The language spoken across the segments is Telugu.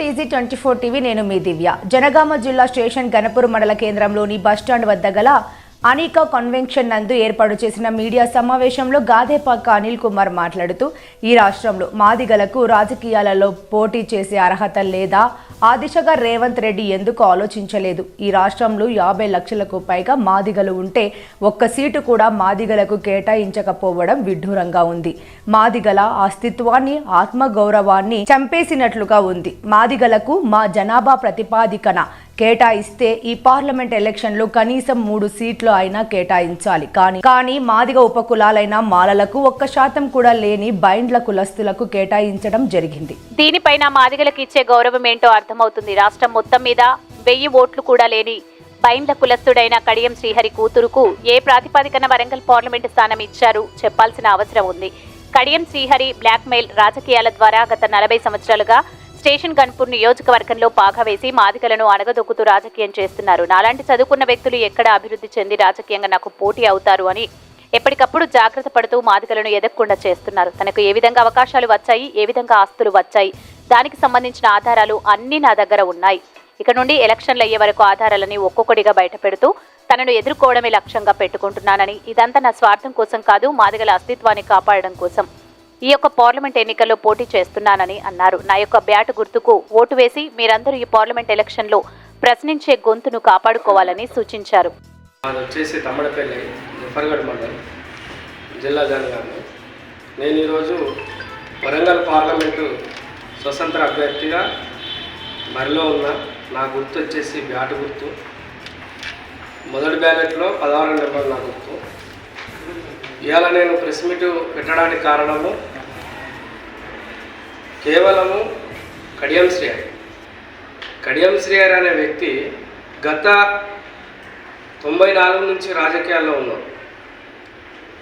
టీజీ ట్వంటీ ఫోర్ టీవీ నేను మీ దివ్య. జనగామ జిల్లా స్టేషన్ గణపూర్ మండల కేంద్రంలోని బస్టాండ్ వద్ద గల అనీకా కన్వెన్షన్ నందు ఏర్పాటు చేసిన మీడియా సమావేశంలో గాదేపాక అనిల్ కుమార్ మాట్లాడుతూ ఈ రాష్ట్రంలో మాదిగలకు రాజకీయాలలో పోటీ చేసే అర్హత లేదా? ఆ దిశగా రేవంత్ రెడ్డి ఎందుకు ఆలోచించలేదు? ఈ రాష్ట్రంలో యాభై లక్షలకు పైగా మాదిగలు ఉంటే ఒక్క సీటు కూడా మాదిగలకు కేటాయించకపోవడం విడ్డూరంగా ఉంది. మాదిగల అస్తిత్వాన్ని ఆత్మగౌరవాన్ని చంపేసినట్లుగా ఉంది. మాదిగలకు మా జనాభా ప్రతిపాదికన కేటాయిస్తే ఈ పార్లమెంట్ ఎలక్షన్లో కనీసం మూడు సీట్లు అయినా కేటాయించాలి. కానీ కానీ మాదిగ ఉపకులాలైన మాలలకు ఒక్క శాతం కూడా లేని బైండ్ల కులస్తులకు కేటాయించడం జరిగింది. దీనిపైన మాదిగలకు ఇచ్చే గౌరవం ఏంటో అర్థమవుతుంది. రాష్ట్రం మొత్తం మీద వెయ్యి ఓట్లు కూడా లేని బైండ్ల కులస్తుడైన కడియం శ్రీహరి కూతురుకు ఏ ప్రాతిపదికన వరంగల్ పార్లమెంటు స్థానం ఇచ్చారు చెప్పాల్సిన అవసరం ఉంది. కడియం శ్రీహరి బ్లాక్మెయిల్ రాజకీయాల ద్వారా గత నలభై సంవత్సరాలుగా స్టేషన్ గన్పూర్ నియోజకవర్గంలో పాగవేసి మాదికలను అణగదొక్కుతూ రాజకీయం చేస్తున్నారు. నాలాంటి చదువుకున్న వ్యక్తులు ఎక్కడ అభివృద్ధి చెంది రాజకీయంగా నాకు పోటీ అవుతారు అని ఎప్పటికప్పుడు జాగ్రత్త పడుతూ మాదికలను ఎదగకుండా చేస్తున్నారు. తనకు ఏ విధంగా అవకాశాలు వచ్చాయి ఏ విధంగా ఆస్తులు వచ్చాయి దానికి సంబంధించిన ఆధారాలు అన్నీ నా దగ్గర ఉన్నాయి. ఇక నుండి ఎలక్షన్లు అయ్యే వరకు ఆధారాలని ఒక్కొక్కటిగా బయటపెడుతూ తనను ఎదుర్కోవడమే లక్ష్యంగా పెట్టుకుంటున్నానని ఇదంతా నా స్వార్థం కోసం కాదు మాదిగల అస్తిత్వాన్ని కాపాడడం కోసం. ఈ యొక్క పార్లమెంట్ ఎన్నికల్లో పోటీ చేస్తున్నానని అన్నారు. నా యొక్క బ్యాట్ గుర్తుకు ఓటు వేసి మీరందరూ ఈ పార్లమెంట్ ఎలక్షన్లో ప్రశ్నించే గొంతును కాపాడుకోవాలని సూచించారు. వచ్చేసి తమ్మడపల్లి జఫర్గఢ్ మండలం జిల్లా జనగామ నేను ఈరోజు వరంగల్ పార్లమెంటు స్వతంత్ర అభ్యర్థిగా మరిలో ఉన్న నా గుర్తు వచ్చేసి బ్యాట్ గుర్తు. మొదటి బ్యాలెట్లో పదహారు నెంబర్ నా గుర్తు. ఇవాళ నేను ప్రెస్ మీట్ పెట్టడానికి కారణము కేవలము కడియం శ్రీహరి కడియం అనే వ్యక్తి గత తొంభై నాలుగు నుంచి రాజకీయాల్లో ఉన్నారు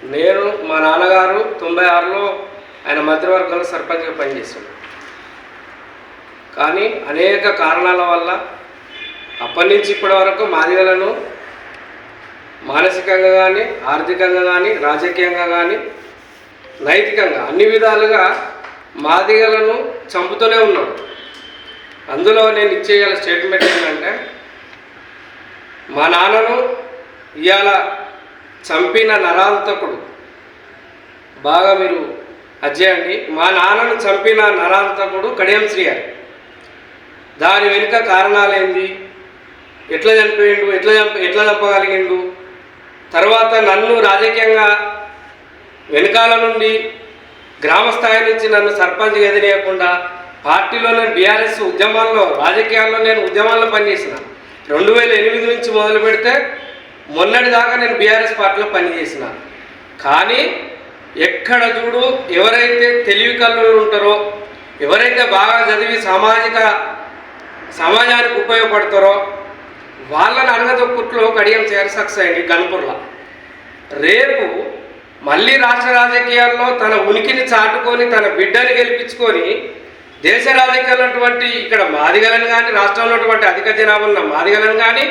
నేను మా నాన్నగారు తొంభై ఆరులో ఆయన మధ్యవర్గంలో సర్పంచ్గా పనిచేశాడు. కానీ అనేక కారణాల వల్ల అప్పటి నుంచి ఇప్పటి వరకు మాదిగలను మానసికంగా కానీ ఆర్థికంగా కానీ రాజకీయంగా కానీ నైతికంగా అన్ని విధాలుగా మాదిగలను చంపుతూనే ఉన్నాడు. అందులో నేను ఇచ్చేయాల స్టేట్మెంట్ ఏంటంటే మా నాన్నను ఇవాళ చంపిన నరాంతకుడు. బాగా మీరు అజ్జేయండి మా నాన్నను చంపిన నరాంతకుడు కడియం శ్రీగారు దాని వెనుక కారణాలేంది? ఎట్లా చనిపోయిండు ఎట్లా చంప ఎట్లా చంపగలిగిండు? తర్వాత నన్ను రాజకీయంగా వెనకాల నుండి గ్రామ స్థాయి నుంచి నన్ను సర్పంచ్ ఎదిరేయకుండా పార్టీలో నేను బీఆర్ఎస్ ఉద్యమాల్లో రాజకీయాల్లో నేను ఉద్యమాల్లో పనిచేసిన. రెండు వేల ఎనిమిది నుంచి మొదలు పెడితే మొన్నటి దాకా నేను బీఆర్ఎస్ పార్టీలో పనిచేసిన. కానీ ఎక్కడ చూడు ఎవరైతే తెలివి కళ్ళు ఉంటారో ఎవరైతే బాగా చదివి సామాజిక సమాజానికి ఉపయోగపడతారో వాళ్ళని అనగదొక్కుట్లో కడియం చేరసక్స్ సక్సెస్ అయింది రేపు మళ్ళీ రాష్ట్ర రాజకీయాల్లో తన ఉనికిని చాటుకొని తన బిడ్డని గెలిపించుకొని దేశ రాజకీయాలు ఉన్నటువంటి ఇక్కడ మాదిగలను కానీ రాష్ట్రంలో ఉన్నటువంటి అధిక జనాభా ఉన్న మాదిగలను కానీ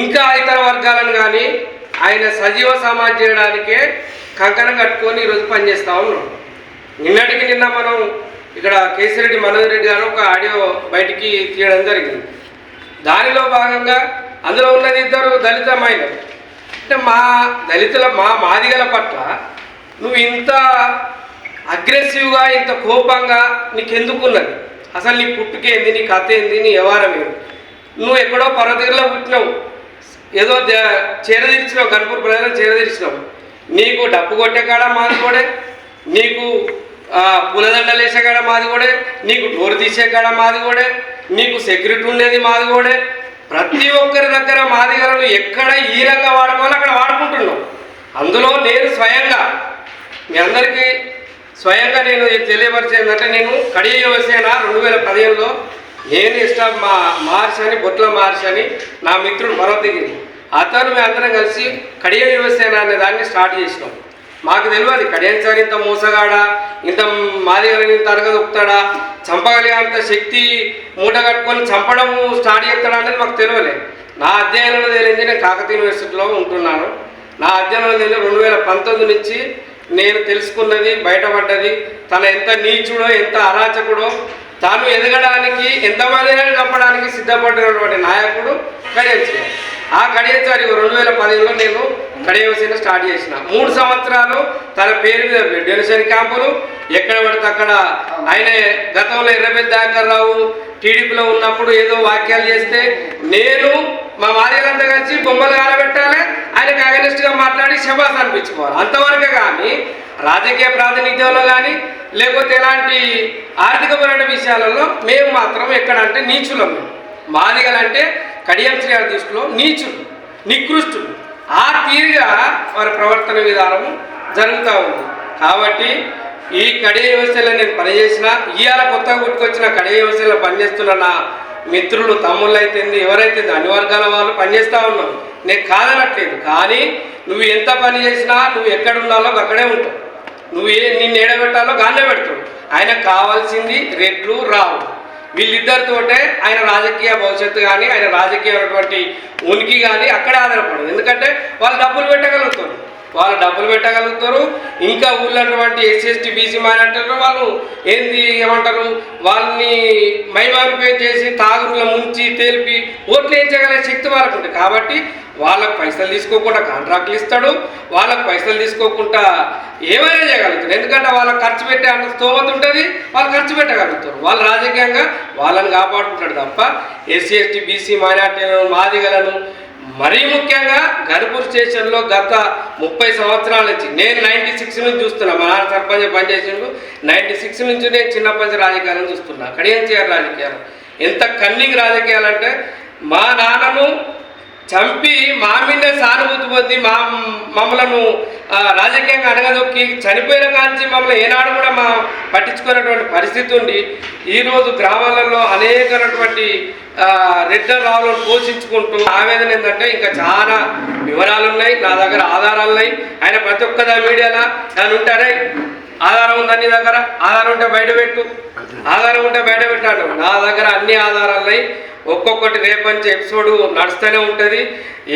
ఇంకా ఇతర వర్గాలను కానీ ఆయన సజీవ సమాజ్ చేయడానికే కంకణం కట్టుకొని ఈరోజు పనిచేస్తూ ఉన్నాం. నిన్నటికి నిన్న మనం ఇక్కడ కేసిరెడ్డి మనోజ్ రెడ్డి గారు ఒక ఆడియో బయటికి తీయడం జరిగింది. దానిలో భాగంగా అందులో ఉన్నది ఇద్దరు దళిత మహిళలు అంటే మా దళితుల మా మాదిగల పట్ల నువ్వు ఇంత అగ్రెసివ్గా ఇంత కోపంగా నీకెందుకున్నది? అసలు నీ పుట్టుకేంది నీ కథ ఏంది నీ వ్యవహారం ఏంది? నువ్వు ఎక్కడో పర్వతగిరిలో పుట్టినావు. ఏదో చేరదీర్చినావు గన్పూర్ ప్రజలను చేరదీర్చినావు. నీకు డప్పు కొట్టే కాడ మాది కూడా నీకు పూలదండలు వేసే కాడ మాది కూడా నీకు డోర్ తీసే కాడ మాది కూడా నీకు సెక్యూరిటీ ఉండేది మాది కూడా. ప్రతి ఒక్కరి దగ్గర మాదిగలను ఎక్కడ ఈ రంగా వాడుకోవాలో అక్కడ అందులో నేను స్వయంగా మీ అందరికీ స్వయంగా నేను తెలియపరిచేది అంటే నేను కడియ యువసేన రెండు వేల పదిహేనులో నేను ఇష్టం మా మహర్షి అని బొట్ల మార్చి అని నా మిత్రుడు పర్వతగిరి అతను మేము అందరం కలిసి కడియ యువసేన అనే దాన్ని స్టార్ట్ చేసినాం. మాకు తెలియదు కడియం సార్ ఇంత మోసగాడా ఇంత మాదిగలని ఇంత అరగదొక్కుతాడా చంపగలిగే అంత శక్తి మూట కట్టుకొని చంపడం స్టార్ట్ చేస్తాడా అనేది మాకు తెలియలే. నా అధ్యయనంలో తెలియదు నేను కాకతీయ యూనివర్సిటీలో ఉంటున్నాను. నా అధ్యయనంలో తెలియదు రెండు వేల పంతొమ్మిది నుంచి నేను తెలుసుకున్నది బయటపడ్డది. తన ఎంత నీచుడో ఎంత అరాచకుడో తాను ఎదగడానికి ఎంతమందిని చంపడానికి సిద్ధపడినటువంటి నాయకుడు కడియంచారి ఆ కడియచారి రెండు వేల పదిహేనులో నేను కడియంసిన స్టార్ట్ చేసిన. మూడు సంవత్సరాలు తన పేరు మీద డొనేషన్ క్యాంపులు. ఎక్కడ పడితే అక్కడ ఆయన గతంలో ఎర్రబెల్లి దాకర్ రావు టీడీపీలో ఉన్నప్పుడు ఏదో వాక్యాలు చేస్తే నేను మా మాదిగలంతా కలిసి బొమ్మలు కాలబెట్టాలి ఆయనకు అగనిస్ట్గా మాట్లాడి శబాస్ అనిపించుకోవాలి. అంతవరకే కానీ రాజకీయ ప్రాతినిధ్యంలో కానీ లేకపోతే ఎలాంటి ఆర్థికపరమైన విషయాలలో మేము మాత్రం ఎక్కడంటే నీచులం. మేము. మాదిగలంటే కడియం శ్రీగారి దృష్టిలో నీచులు నికృష్టులు. ఆ తీరుగా వారి ప్రవర్తన విధానము జరుగుతూ ఉంది. కాబట్టి ఈ కడియ వ్యవస్థలో నేను పనిచేసిన ఇవాళ కొత్తగా పుట్టుకొచ్చిన కడియ వ్యవస్థలో పనిచేస్తున్న నా మిత్రులు తమ్ముళ్ళు అయితేంది ఎవరైతే అన్ని వర్గాల వాళ్ళు పనిచేస్తూ ఉన్నాం నేను కాదనట్లేదు కానీ నువ్వు ఎంత పని చేసినా నువ్వు ఎక్కడ ఉండాలో అక్కడే ఉంటావు. నువ్వు ఏ నిన్ను ఏడబెట్టాలో గానే పెడతావు. ఆయన కావాల్సింది రెడ్లు రావు. వీళ్ళిద్దరితోటే ఆయన రాజకీయ భవిష్యత్తు కానీ ఆయన రాజకీయమైనటువంటి ఉనికి కానీ అక్కడే ఆధారపడదు. ఎందుకంటే వాళ్ళు డబ్బులు పెట్టగలుగుతారు. వాళ్ళు డబ్బులు పెట్టగలుగుతారు. ఇంకా ఊళ్ళటువంటి ఎస్సీఎస్టీ బీసీ మైనార్టీలు వాళ్ళు ఏంది ఏమంటారు? వాళ్ళని మైమార్పే చేసి తాగురుల ముంచి తేల్పి ఓట్లు వేయించగలిగే శక్తి వాళ్ళకు ఉంటుంది కాబట్టి వాళ్ళకు పైసలు తీసుకోకుండా కాంట్రాక్ట్లు ఇస్తాడు. వాళ్ళకు పైసలు తీసుకోకుండా ఏమైనా చేయగలుగుతారు ఎందుకంటే వాళ్ళకి ఖర్చు పెట్టే అంత స్తోమత ఉంటుంది. వాళ్ళు ఖర్చు పెట్టగలుగుతారు. వాళ్ళు రాజకీయంగా వాళ్ళని కాపాడుకుంటాడు తప్ప ఎస్సీ ఎస్టీ బీసీ మైనార్టీలను మాదిగలను మరీ ముఖ్యంగా గర్భూర్ స్టేషన్లో గత ముప్పై సంవత్సరాల నుంచి నేను నైంటీ సిక్స్ నుంచి చూస్తున్నా మా నాన్న సర్పంచ్ పనిచేసిండు. నైంటీ సిక్స్ నుంచి నేను చిన్నప్పటి రాజకీయాలను చూస్తున్నా. కడియం చేయాలి రాజకీయాలు. ఎంత కన్నింగ్ రాజకీయాలు అంటే మా నాన్నను చంపి మా మీదే సానుభూతి పొంది మా మమ్మలను రాజకీయంగా అడగదొక్కి చనిపోయిన కాంచి మమ్మల్ని ఏనాడు కూడా మా పట్టించుకున్నటువంటి పరిస్థితి ఉండి ఈరోజు గ్రామాలలో అనేకమైనటువంటి ఆ, రావులను పోషించుకుంటూ ఆవేదన ఏంటంటే ఇంకా చాలా వివరాలు ఉన్నాయి నా దగ్గర ఆధారాలు ఉన్నాయి ఆయన ప్రతి ఒక్కదా మీడియాలో నేను ఉంటారే ఆధారం ఉంది నీ దగ్గర? ఆధారం ఉంటే బయట పెట్టు. ఆధారం ఉంటే బయట పెట్టాడు. నా దగ్గర అన్ని ఆధారాలు ఉన్నాయి ఒక్కొక్కటి రేపంచి ఎపిసోడ్ నడుస్తూనే ఉంటుంది.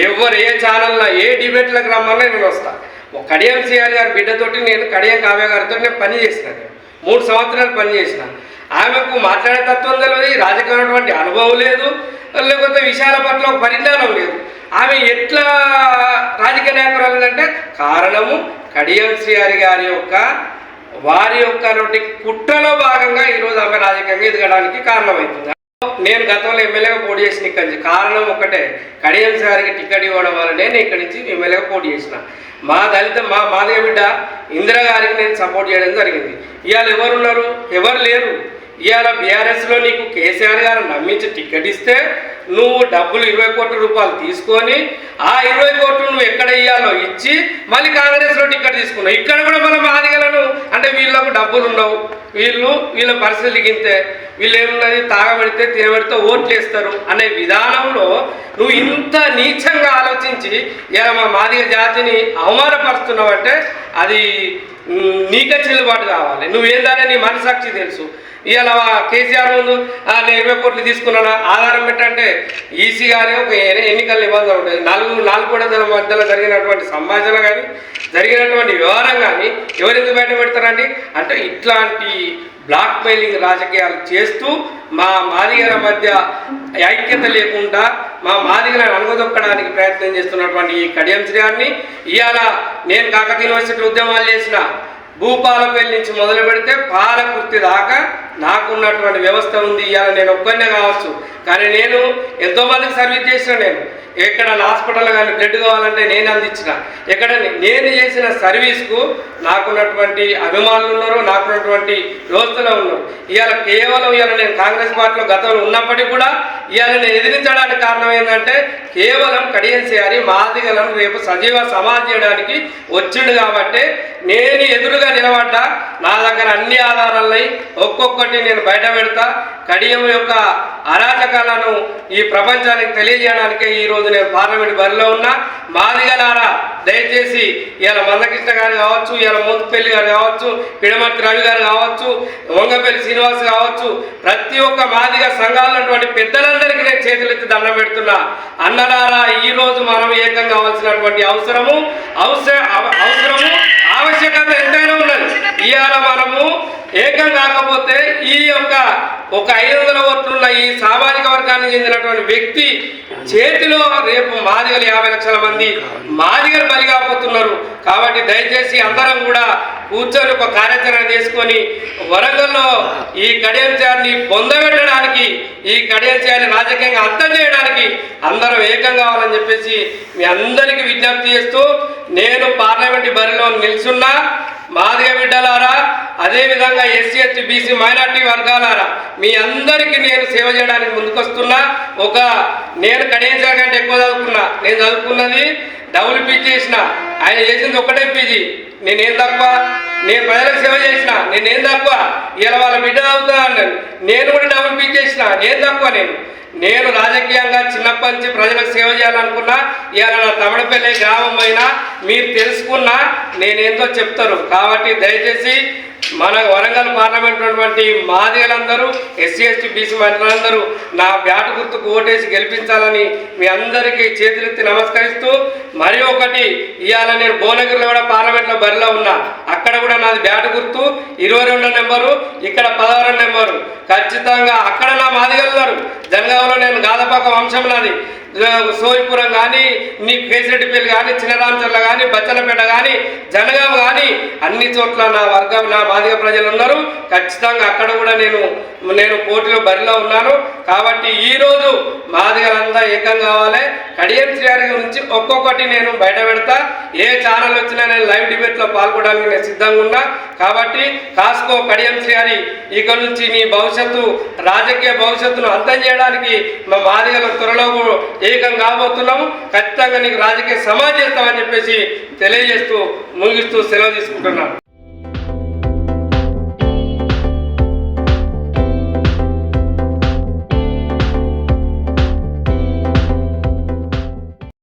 ఎవరు ఏ ఛానల్లో ఏ డిబేట్లకు రమ్మన్నా నేను వస్తాను ఒక కడియం సిఆర్ గారి బిడ్డతోటి నేను కడియం కావ్య గారితో నేను పని చేసిన. మూడు సంవత్సరాలు పని చేసిన. ఆమెకు మాట్లాడే తత్వం తెలియదు రాజకీయమైనటువంటి అనుభవం లేదు లేకపోతే విషయాల పట్ల ఒక పరిజ్ఞానం లేదు. ఆమె ఎట్లా రాజకీయ నాయకురాలు అంటే కారణము కడియం సిఆర్ గారి యొక్క వారి యొక్క కుట్రలో భాగంగా ఈరోజు ఆమె రాజకీయంగా ఎదగడానికి కారణమవుతుంది. నేను గతంలో ఎమ్మెల్యేగా పోటీ చేసిన ఇక్కడి నుంచి కారణం ఒకటే కడియం సార్కి టికెట్ ఇవ్వడం వల్లనే నేను ఇక్కడి నుంచి ఎమ్మెల్యేగా పోటీ చేసిన. మా దళిత మా మాదయ్య బిడ్డ ఇందిరా గారికి నేను సపోర్ట్ చేయడం జరిగింది. ఇవాళ ఎవరున్నారు ఎవరు లేరు? ఇవాళ బీఆర్ఎస్లో నీకు కేసీఆర్ గారు నమ్మించి టికెట్ ఇస్తే నువ్వు డబ్బులు ఇరవై కోట్ల రూపాయలు తీసుకొని ఆ ఇరవై కోట్లు నువ్వు ఎక్కడ ఇయ్యాలో ఇచ్చి మళ్ళీ కాంగ్రెస్లో టికెట్ తీసుకున్నావు. ఇక్కడ కూడా మనం మాదిగలను. అంటే వీళ్ళకు డబ్బులు ఉండవు. వీళ్ళు వీళ్ళ పరిస్థితులు గింతే వీళ్ళు ఏమున్నది? తాగబెడితే తినబెడితే ఓట్లు వేస్తారు అనే విధానంలో నువ్వు ఇంత నీచంగా ఆలోచించి ఇలా మా మాదిగ జాతిని అవమానపరుస్తున్నావంటే అది నీకే చెల్లుబాటు కావాలి. నువ్వేందనే నీ మనసాక్షి తెలుసు. ఇవాళ కేసీఆర్ ముందు నేను ఇరవై కోట్లు తీసుకున్నానా ఆధారం పెట్టంటే ఈసీ గారి ఒక ఎన్నికల నిబంధన ఉంటుంది నాలుగు నాలుగు కూడా మధ్యలో జరిగినటువంటి సంభాషణ కానీ జరిగినటువంటి వ్యవహారం కానీ ఎవరెందుకు బయట పెడతారండి? అంటే ఇట్లాంటి బ్లాక్ మెయిలింగ్ రాజకీయాలు చేస్తూ మా మాదిగల మధ్య ఐక్యత లేకుండా మా మాదిగలను అనుగదొక్కడానికి ప్రయత్నం చేస్తున్నటువంటి ఈ కడియం శ్రీ ఇవాళ నేను కాకతీయ యూనివర్సిటీ ఉద్యమాలు చేసిన భూపాలపల్లి నుంచి మొదలు పెడితే పాలకుర్తి దాకా నాకున్నటువంటి వ్యవస్థ ఉంది ఇవాళ నేను ఒక్కనే కావచ్చు. కానీ నేను ఎంతోమందికి సర్వీస్ చేసిన నేను. ఎక్కడ హాస్పిటల్ కానీ బ్లడ్ కావాలంటే నేను అందించిన. ఎక్కడ నేను చేసిన సర్వీస్కు నాకున్నటువంటి అభిమానులు ఉన్నారు నాకున్నటువంటి దోస్తులు ఉన్నారు. ఇవాళ కేవలం ఇవాళ నేను కాంగ్రెస్ పార్టీలో గతంలో ఉన్నప్పటికీ కూడా ఇవాళ నేను ఎదిరించడానికి కారణం ఏంటంటే కేవలం కడియం చేయాలి మాదిగలను రేపు సజీవ సమాధి చేయడానికి వచ్చిండు కాబట్టి నేను ఎదురుగా నిలబడ్డా నా దగ్గర అన్ని ఆధారాలని ఒక్కొక్కటి నేను బయట పెడతా. కడియం యొక్క అరాచకాలను ఈ ప్రపంచానికి తెలియజేయడానికే ఈ రోజు నేను పార్లమెంట్ బరిలో ఉన్నా మాదిగలారా దయచేసి ఇలా మందకృష్ణ గారు కావచ్చు ఇలా మోతుపల్లి గారు కావచ్చు పిడమర్తి రవి గారు కావచ్చు వంగపల్లి శ్రీనివాస్ కావచ్చు ప్రతి ఒక్క మాదిగ సంఘాలు ఉన్నటువంటి పెద్దలందరికీ నేను చేతులెత్తి దండం పెడుతున్నా. అన్నలారా ఈ రోజు మనం ఏకం కావాల్సినటువంటి అవసరము అవసరం అవసరము ఆవశ్యకత ఎంతైనా ఉన్నది. ఇవాళ మనము ఏకం కాకపోతే ఈ యొక్క ఒక ఐదు వందల ఓట్లున్న ఈ సామాజిక వర్గానికి చెందినటువంటి వ్యక్తి చేతిలో రేపు మాదిగలు యాభై లక్షల మంది మాదిగలు బలిగాపోతున్నారు. కాబట్టి దయచేసి అందరం కూడా కూర్చొని ఒక కార్యాచరణ చేసుకొని వరంగల్లో ఈ కడియంశాన్ని పొందబెట్టడానికి ఈ కడియంశాన్ని రాజకీయంగా అర్థం చేయడానికి అందరం ఏకం కావాలని చెప్పేసి మీ అందరికీ విజ్ఞప్తి చేస్తూ నేను పార్లమెంట్ బరిలో నిల్చున్నా. మాదిగ బిడ్డలారా అదేవిధంగా ఎస్సీ ఎస్టీ బీసీ మైనార్టీ వర్గాలారా మీ అందరికీ నేను సేవ చేయడానికి ముందుకొస్తున్నా. ఒక నేను కడియంశా కంటే ఎక్కువ చదువుకున్నా. నేను చదువుకున్నది డబుల్ పీజీ చేసిన. ఆయన చేసింది ఒకటే పీజీ నేనేం తక్కువ? నేను ప్రజలకు సేవ చేసిన. నేనేం తక్కువ? ఇలా వాళ్ళ బిడ్డ చదువుతా అన్నాను నేను కూడా డబుల్ పీజీ చేసిన. నేను తక్కువ నేను. నేను రాజకీయంగా చిన్నప్పటి నుంచి ప్రజలకు సేవ చేయాలనుకున్నా ఇవాళ నా తమిళపల్లి గ్రామం అయినా మీరు తెలుసుకున్నా నేనేందో చెప్తారు కాబట్టి దయచేసి మన వరంగల్ పార్లమెంట్ ఉన్నటువంటి మాదిగలందరూ ఎస్సీ ఎస్టీ బీసీ మహిళలందరూ నా బ్యాటు గుర్తుకు ఓటేసి గెలిపించాలని మీ అందరికీ చేతులెత్తి నమస్కరిస్తూ మరి ఒకటి ఇవాళ నేను భువనగిరిలో కూడా పార్లమెంట్లో బరిలో ఉన్నా. అక్కడ కూడా నాది బ్యాటు గుర్తు. ఇరవై రెండో నెంబరు ఇక్కడ పదహారో నెంబరు. ఖచ్చితంగా అక్కడ నా మాదిగలున్నారు జనగాంలో నేను గాదపాక వంశం నాది. సోయిపురం కానీ నీ కేసిరెడ్డిపల్లి కానీ చిన్నరామచర్ల కానీ బచ్చలపేట కానీ జనగాం కానీ అన్ని చోట్ల నా వర్గం నా మాదిగ ప్రజలు ఉన్నారు ఖచ్చితంగా అక్కడ కూడా నేను నేను పోటీలో బరిలో ఉన్నాను. కాబట్టి ఈ రోజు మాదిగలంతా ఏకం కావాలి. కడియం శ్రీహారి గురించి ఒక్కొక్కటి నేను బయట పెడతా. ఏ ఛానల్ వచ్చినా నేను లైవ్ డిబేట్లో పాల్గొనడానికి నేను సిద్ధంగా ఉన్నా. కాబట్టి కాస్కో కడియం శ్రీహారి ఇక నుంచి నీ భవిష్యత్తు రాజకీయ భవిష్యత్తును అంతం చేయడానికి మా మాదిగల త్వరలో ఏకం కాబోతున్నాము. ఖచ్చితంగా నీకు రాజకీయ సమాజేస్తామని చెప్పేసి తెలియజేస్తూ ముగిస్తూ సెలవు తీసుకుంటున్నాను.